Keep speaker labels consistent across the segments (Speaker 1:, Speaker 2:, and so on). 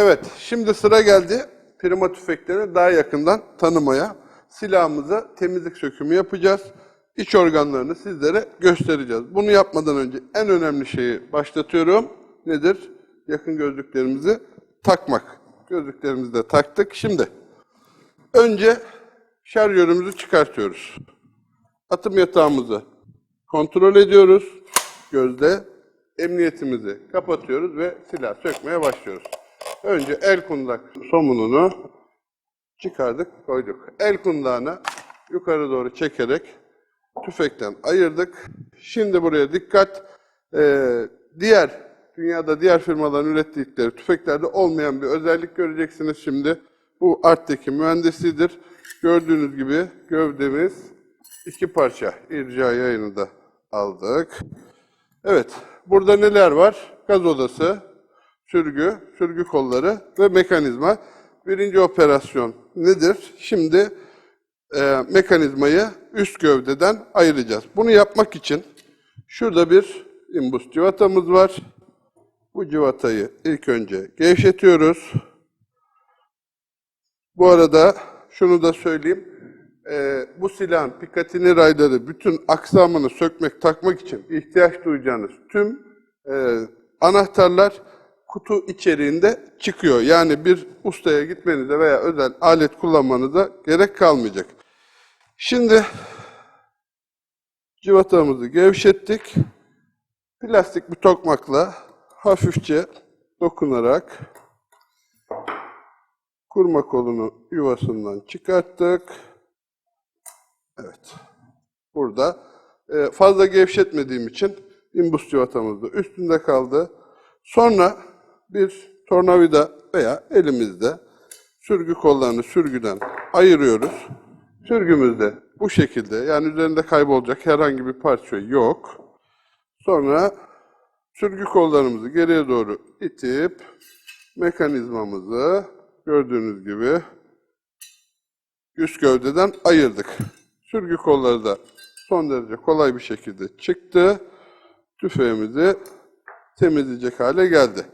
Speaker 1: Evet, şimdi sıra geldi prima tüfekleri daha yakından tanımaya. Silahımıza temizlik sökümü yapacağız. İç organlarını sizlere göstereceğiz. Bunu yapmadan önce en önemli şeyi başlatıyorum. Nedir? Yakın gözlüklerimizi takmak. Gözlüklerimizi de taktık. Şimdi önce şarjörümüzü çıkartıyoruz. Atım yatağımızı kontrol ediyoruz. Gözde emniyetimizi kapatıyoruz ve silah sökmeye başlıyoruz. Önce el kundak somununu çıkardık, koyduk. El kundağını yukarı doğru çekerek tüfekten ayırdık. Şimdi buraya dikkat. Ee, diğer, dünyada diğer firmaların ürettikleri tüfeklerde olmayan bir özellik göreceksiniz şimdi. Bu arttaki mühendisidir. Gördüğünüz gibi gövdemiz iki parça irca yayını da aldık. Evet, burada neler var? Gaz odası, sürgü, sürgü kolları ve mekanizma. Birinci operasyon nedir? Şimdi e, mekanizmayı üst gövdeden ayıracağız. Bunu yapmak için şurada bir imbus civatamız var. Bu civatayı ilk önce gevşetiyoruz. Bu arada şunu da söyleyeyim. Ee, bu silahın Picatinny rayları bütün aksamını sökmek, takmak için ihtiyaç duyacağınız tüm e, anahtarlar kutu içeriğinde çıkıyor. Yani bir ustaya gitmenize veya özel alet kullanmanıza gerek kalmayacak. Şimdi civatamızı gevşettik. Plastik bir tokmakla hafifçe dokunarak kurma kolunu yuvasından çıkarttık. Evet. Burada e, fazla gevşetmediğim için imbus civatamız da üstünde kaldı. Sonra bir tornavida veya elimizde sürgü kollarını sürgüden ayırıyoruz. Sürgümüzde bu şekilde yani üzerinde kaybolacak herhangi bir parça yok. Sonra sürgü kollarımızı geriye doğru itip mekanizmamızı gördüğünüz gibi üst gövdeden ayırdık. Sürgü kolları da son derece kolay bir şekilde çıktı. Tüfeğimizi temizleyecek hale geldi.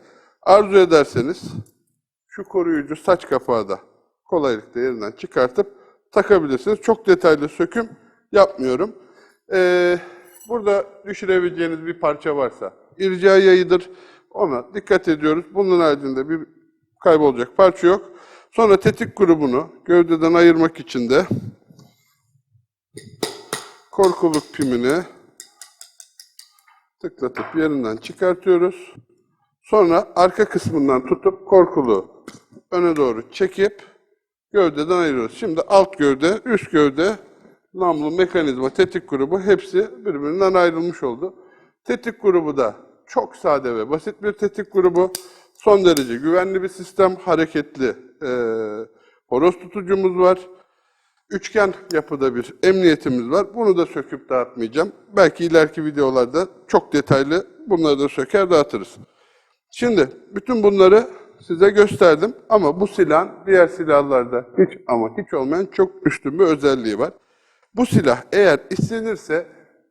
Speaker 1: Arzu ederseniz şu koruyucu saç kapağı da kolaylıkla yerinden çıkartıp takabilirsiniz. Çok detaylı söküm yapmıyorum. Ee, burada düşürebileceğiniz bir parça varsa irca yayıdır. Ona dikkat ediyoruz. Bunun haricinde bir kaybolacak parça yok. Sonra tetik grubunu gövdeden ayırmak için de korkuluk pimini tıklatıp yerinden çıkartıyoruz. Sonra arka kısmından tutup korkulu öne doğru çekip gövdeden ayırıyoruz. Şimdi alt gövde, üst gövde, namlu mekanizma, tetik grubu hepsi birbirinden ayrılmış oldu. Tetik grubu da çok sade ve basit bir tetik grubu. Son derece güvenli bir sistem, hareketli e, horoz tutucumuz var. Üçgen yapıda bir emniyetimiz var. Bunu da söküp dağıtmayacağım. Belki ileriki videolarda çok detaylı bunları da söker dağıtırız. Şimdi bütün bunları size gösterdim ama bu silahın diğer silahlarda hiç ama hiç olmayan çok üstün bir özelliği var. Bu silah eğer istenirse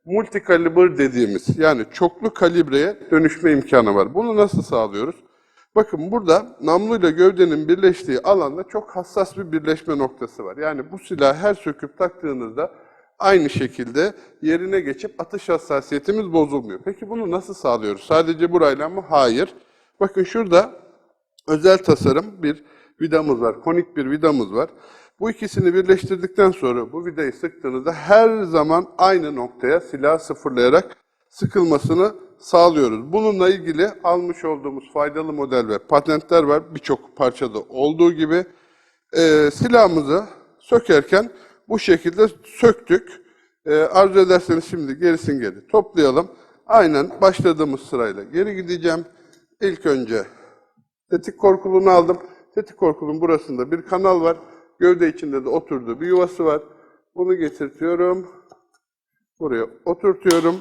Speaker 1: multikaliber dediğimiz yani çoklu kalibreye dönüşme imkanı var. Bunu nasıl sağlıyoruz? Bakın burada namluyla gövdenin birleştiği alanda çok hassas bir birleşme noktası var. Yani bu silahı her söküp taktığınızda aynı şekilde yerine geçip atış hassasiyetimiz bozulmuyor. Peki bunu nasıl sağlıyoruz? Sadece burayla mı? Hayır. Bakın şurada özel tasarım bir vidamız var. Konik bir vidamız var. Bu ikisini birleştirdikten sonra bu vidayı sıktığınızda her zaman aynı noktaya silah sıfırlayarak sıkılmasını sağlıyoruz. Bununla ilgili almış olduğumuz faydalı model ve patentler var. Birçok parçada olduğu gibi e, silahımızı sökerken bu şekilde söktük. E, arzu ederseniz şimdi gerisin geri toplayalım. Aynen başladığımız sırayla geri gideceğim. İlk önce tetik korkuluğunu aldım. Tetik korkulun burasında bir kanal var. Gövde içinde de oturduğu bir yuvası var. Bunu getirtiyorum. Buraya oturtuyorum.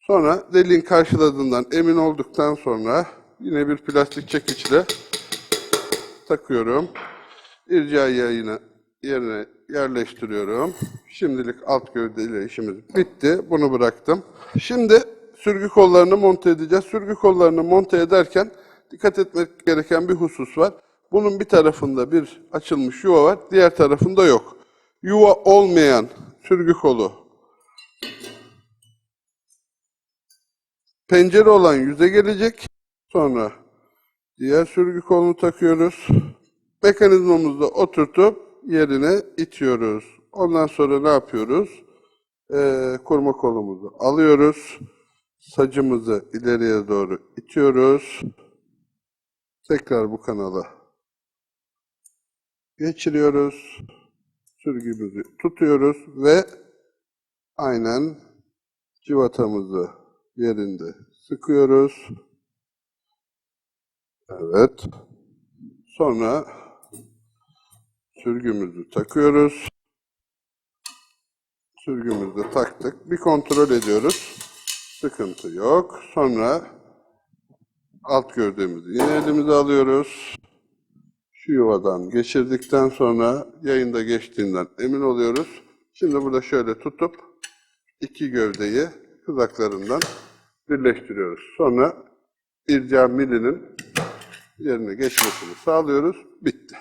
Speaker 1: Sonra deliğin karşıladığından emin olduktan sonra yine bir plastik çekiçle takıyorum. İrca yayını yerine yerleştiriyorum. Şimdilik alt gövdeyle işimiz bitti. Bunu bıraktım. Şimdi sürgü kollarını monte edeceğiz. Sürgü kollarını monte ederken dikkat etmek gereken bir husus var. Bunun bir tarafında bir açılmış yuva var, diğer tarafında yok. Yuva olmayan sürgü kolu pencere olan yüze gelecek. Sonra diğer sürgü kolunu takıyoruz. Mekanizmamızda oturtup yerine itiyoruz. Ondan sonra ne yapıyoruz? Ee, kurma kolumuzu alıyoruz. Sacımızı ileriye doğru itiyoruz. Tekrar bu kanala geçiriyoruz. Sürgümüzü tutuyoruz ve aynen civatamızı yerinde sıkıyoruz. Evet. Sonra sürgümüzü takıyoruz. Sürgümüzü taktık. Bir kontrol ediyoruz. Sıkıntı yok. Sonra alt gövdemizi yine elimize alıyoruz. Şu yuvadan geçirdikten sonra yayında geçtiğinden emin oluyoruz. Şimdi burada şöyle tutup iki gövdeyi kızaklarından birleştiriyoruz. Sonra irca milinin yerine geçmesini sağlıyoruz. Bitti.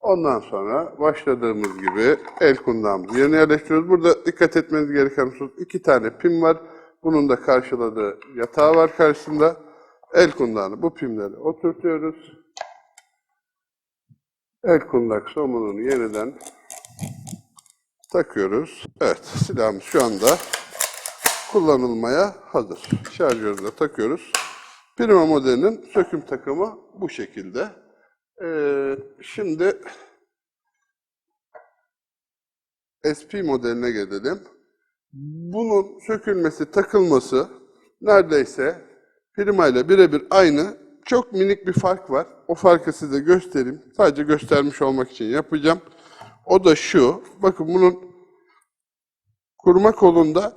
Speaker 1: Ondan sonra başladığımız gibi el kundağımızı yerine yerleştiriyoruz. Burada dikkat etmeniz gereken husus iki tane pim var. Bunun da karşıladığı yatağı var karşısında. El kundağını bu pimleri oturtuyoruz. El kundak somununu yeniden takıyoruz. Evet silahımız şu anda kullanılmaya hazır. Şarjörünü de takıyoruz. Prima modelinin söküm takımı bu şekilde. Ee, şimdi SP modeline gelelim. Bunun sökülmesi, takılması neredeyse Prima ile birebir aynı. Çok minik bir fark var. O farkı size göstereyim. Sadece göstermiş olmak için yapacağım. O da şu. Bakın bunun kurma kolunda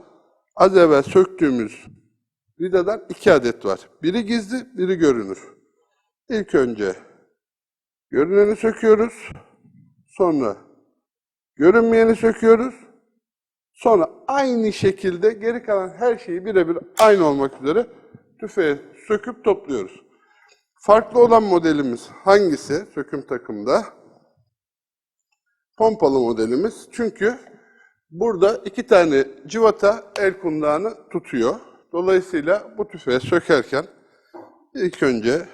Speaker 1: az evvel söktüğümüz vidadan iki adet var. Biri gizli, biri görünür. İlk önce görüneni söküyoruz. Sonra görünmeyeni söküyoruz. Sonra aynı şekilde geri kalan her şeyi birebir aynı olmak üzere tüfeğe söküp topluyoruz. Farklı olan modelimiz hangisi söküm takımda? Pompalı modelimiz. Çünkü burada iki tane civata el kundağını tutuyor. Dolayısıyla bu tüfeği sökerken ilk önce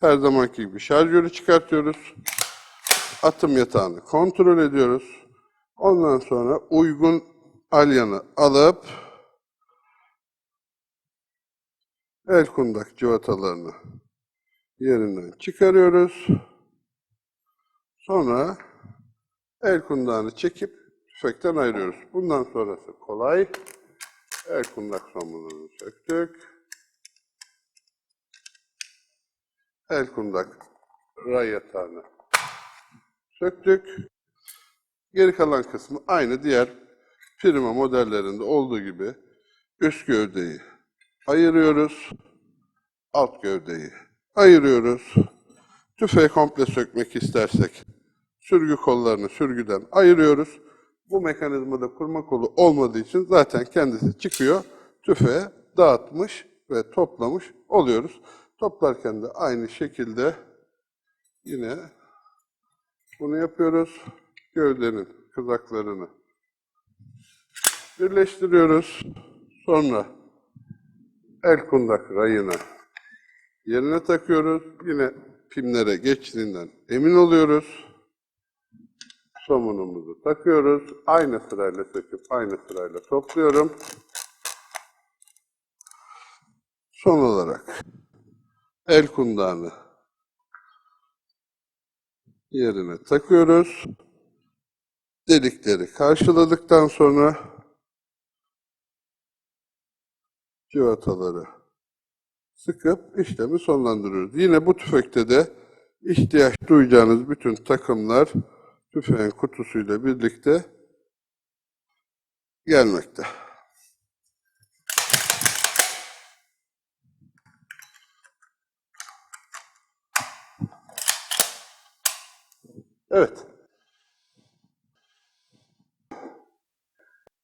Speaker 1: her zamanki gibi şarjörü çıkartıyoruz. Atım yatağını kontrol ediyoruz. Ondan sonra uygun alyanı alıp el kundak civatalarını yerinden çıkarıyoruz. Sonra el kundağını çekip tüfekten ayırıyoruz. Bundan sonrası kolay. El kundak somununu söktük. El kundak ray yatağını söktük. Geri kalan kısmı aynı diğer firma modellerinde olduğu gibi üst gövdeyi ayırıyoruz. Alt gövdeyi ayırıyoruz. Tüfeği komple sökmek istersek sürgü kollarını sürgüden ayırıyoruz. Bu mekanizmada kurma kolu olmadığı için zaten kendisi çıkıyor. Tüfeğe dağıtmış ve toplamış oluyoruz. Toplarken de aynı şekilde yine bunu yapıyoruz. Gövdenin kızaklarını birleştiriyoruz. Sonra el kundak rayını yerine takıyoruz. Yine pimlere geçtiğinden emin oluyoruz. Somunumuzu takıyoruz. Aynı sırayla söküp aynı sırayla topluyorum. Son olarak el kundağını yerine takıyoruz. Delikleri karşıladıktan sonra civataları sıkıp işlemi sonlandırıyoruz. Yine bu tüfekte de ihtiyaç duyacağınız bütün takımlar tüfeğin kutusuyla birlikte gelmekte. Evet.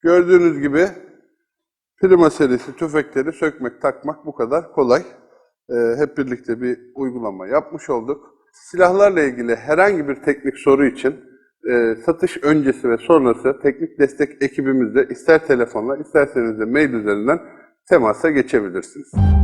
Speaker 1: Gördüğünüz gibi Prima serisi tüfekleri sökmek, takmak bu kadar kolay. e, hep birlikte bir uygulama yapmış olduk. Silahlarla ilgili herhangi bir teknik soru için e, satış öncesi ve sonrası teknik destek ekibimizle ister telefonla isterseniz de mail üzerinden temasa geçebilirsiniz.